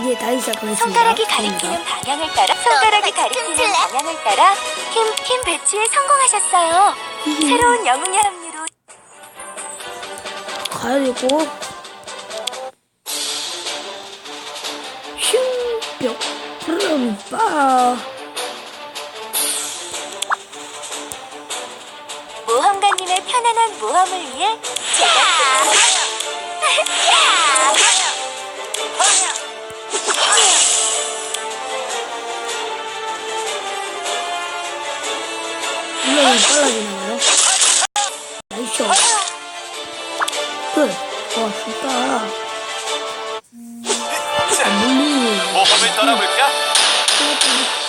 이제 다시 시작하겠습니다. 손가락이 가리키는 방향을 따라 손가락이 가리키는. 방향을 따라 팀, 팀 배치에 성공하셨어요. 새로운 영웅의 합류로. 가야 되고 슝뿅 름빠 모험가님의 편안한 모험을 위해 제가 와 좋다 물리 모험을 떠나볼까?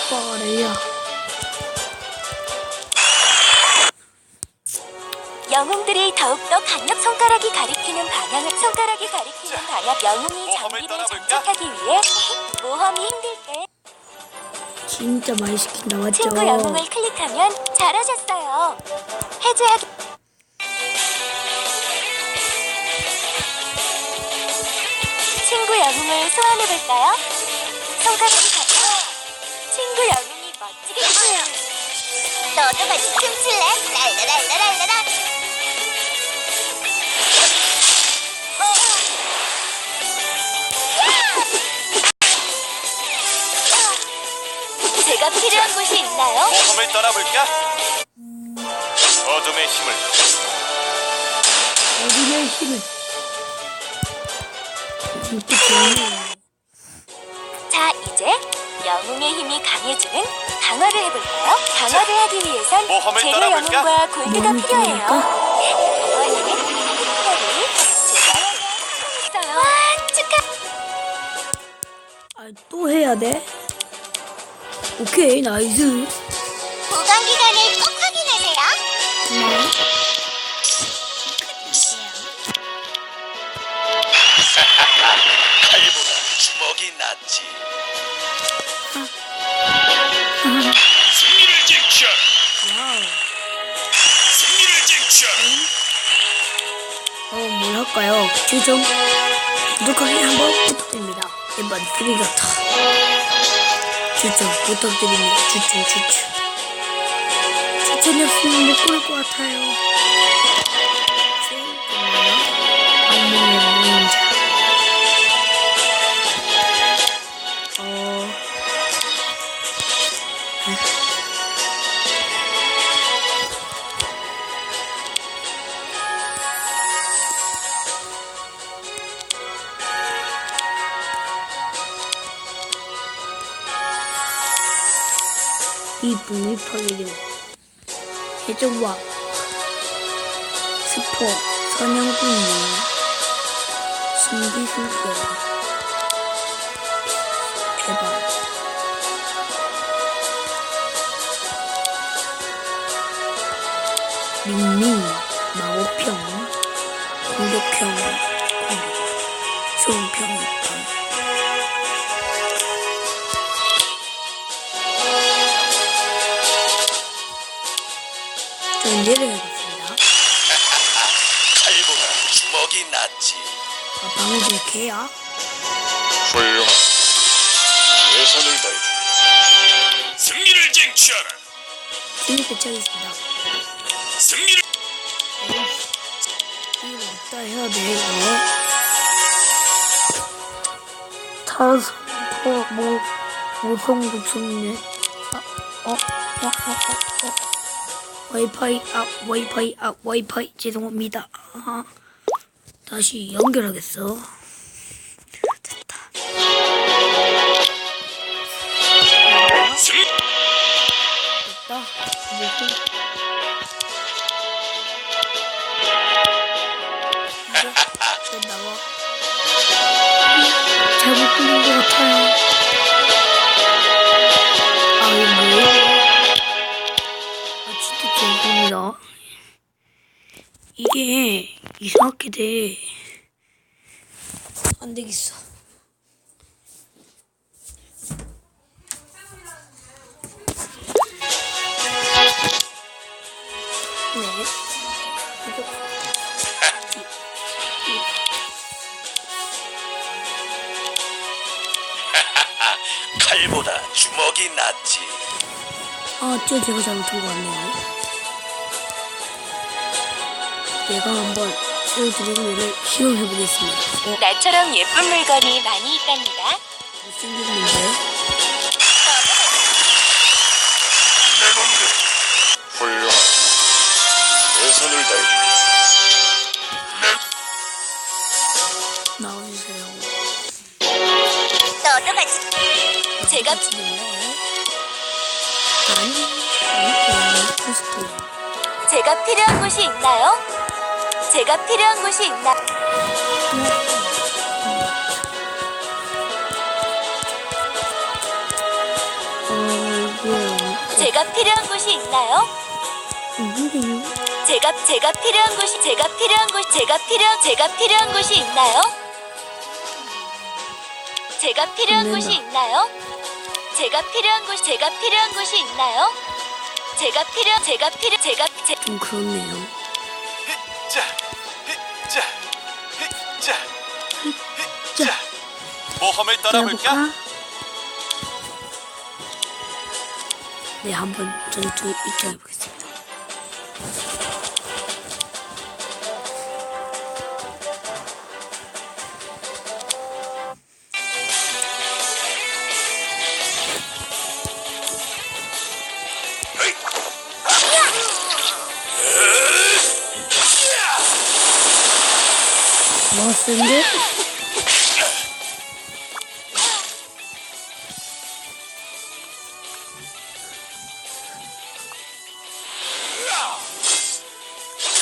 빠래야 영웅들이 더욱더 강력 손가락이 가리키는 방향을 손가락이 가리키는 방향 영웅이 모험을 장비를? 장착하기 위해 모험이 힘들 때 진짜 많이 시킨다 맞죠? 친구 영웅을 클릭하면 잘하셨어요. 해제하기 친구 영웅을 소환해 볼까요? 손가락이 같아. 친구 영웅이 멋지게 너도 같이 춤출래? 랄라랄라랄라라. 제가 필요한 곳이 있나요? 모험을 떠나볼까? 어둠의 힘을 어디에 힘을 좋네 자, 이제 영웅의 힘이 강해지는 강화를 해볼까요? 강화를 하기 위해선 모험을 재료? 영웅과 골드가 필요해요. 특별히 제가. 와, 축하! 아, 또 해야 돼? 오케이 나이스 보관 기간을 꼭 할까요? 추천, 구독하기 한번 부탁드립니다. 이번 프리가타. 추천 부탁드립니다. 추천, 추천. 추천이 없으면 못볼것 같아요. 악몽의. 어, 이분이 파괴되고 해적왕 스포 선영군님 신기술사 대박. 민민 마법평 공격평 공격 소음평 평좀 내려야겠습니다. 칼보다 주먹이 낫지. 아, 방금 개야? 훌륭한. 최선을 다해. 승리를 쟁취하라. 진입 배치하겠습니다. 승리를. 이거 어디다 해야 돼, 이거? 타서, 뭐, 모성구청네. 아, 어, 어, 어, 어, 어. 와이파이 아, 와이파이 아, 와이파이 죄송합니다. 아, 다시 연결하겠어. 됐다. 됐다. 이제 이제 나와. 잘못 끊은 것 같아요. 이상하게 돼. 안 되겠어. 네. 칼보다 주먹이 낫지. 아, 저 제가 잘못한 것 같네요. 내가 한번 새우드래곤을 시험해보겠습니다. 어, 나처럼 예쁜 물건이 많이 있답니다. 못생겼는데? 내 놈들. 훌륭한. 최선을 다해. 내 나와주세요. 너도 같이 제가 네. 아니, 아니, 포스트. 제가 필요한 곳이 있나요? 제가 필요한 곳이 있나? 제가 필요한 곳이 있나요? 제가 제가 필요한 곳이 제가 필요한 곳 제가 필요한 제가 필요한 곳이 있나요? 제가 필요한 안 곳이 된다. 있나요? 제가 필요한 곳 제가 필요한 곳이 있나요? 제가 필요 제가 필요 제가 제, 좀 그렇네요. 자, 자. 모험을 떠나볼까? 네, 한번 전투 입장해보겠습니다. 뭐 센데?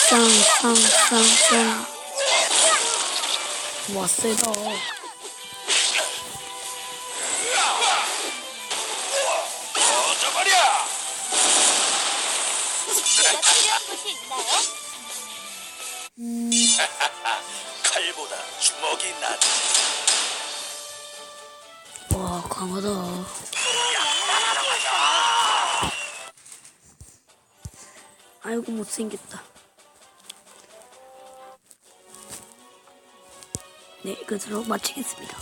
쌍쌍쌍쌍 와 세다 꺼져 칼보다 주먹이 낫지. 와 강하다. 아이고 못생겼다. 네 끝으로 마치겠습니다